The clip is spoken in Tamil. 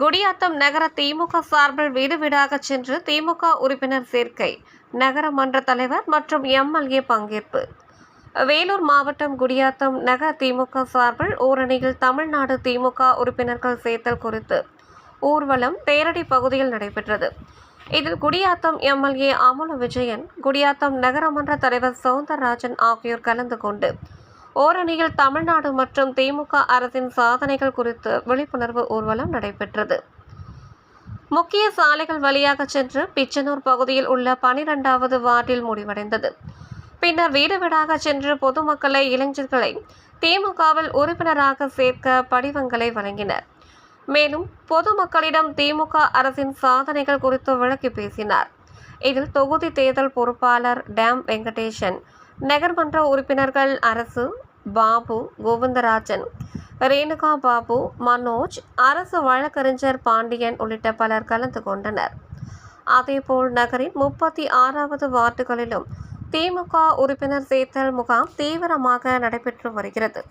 குடியாத்தம் நகர திமுக சார்பில் வீடு வீடாக சென்று திமுக உறுப்பினர் சேர்க்கை. நகர மன்ற தலைவர் மற்றும் எம்எல்ஏ பங்கேற்பு. வேலூர் மாவட்டம் குடியாத்தம் நகர திமுக சார்பில் ஓரணியில் தமிழ்நாடு திமுக உறுப்பினர்கள் சேர்த்தல் குறித்து ஊர்வலம் தேரடி பகுதியில் நடைபெற்றது. இதில் குடியாத்தம் எம்எல்ஏ அமுல விஜயன் குடியாத்தம் நகரமன்ற தலைவர் சவுந்தரராஜன் ஆகியோர் கலந்து கொண்டு ஓரணியில் தமிழ்நாடு மற்றும் திமுக அரசின் சாதனைகள் குறித்து விழிப்புணர்வு ஊர்வலம் நடைபெற்றது. முக்கிய சாலைகள் வழியாக சென்று பிச்சனூர் பகுதியில் உள்ள பனிரெண்டாவது வார்டில் முடிவடைந்தது. பின்னர் வீடு வீடாக சென்று பொதுமக்களை இளைஞர்களை திமுகவில் உறுப்பினராக சேர்க்க படிவங்களை வழங்கினர். மேலும் பொதுமக்களிடம் திமுக அரசின் சாதனைகள் குறித்து விளக்கி பேசினார். இதில் தொகுதி தேர்தல் பொறுப்பாளர் டேம் வெங்கடேசன் நகர்மன்ற உறுப்பினர்கள் அரசு பாபு கோவிந்தராஜன் ரேணுகா பாபு மனோஜ் அரசு வழக்கறிஞர் பாண்டியன் உள்ளிட்ட பலர் கலந்து கொண்டனர். அதேபோல் நகரின் முப்பத்தி ஆறாவது வார்டுகளிலும் திமுக உறுப்பினர் சேர்த்தல் முகாம் தீவிரமாக நடைபெற்று வருகிறது.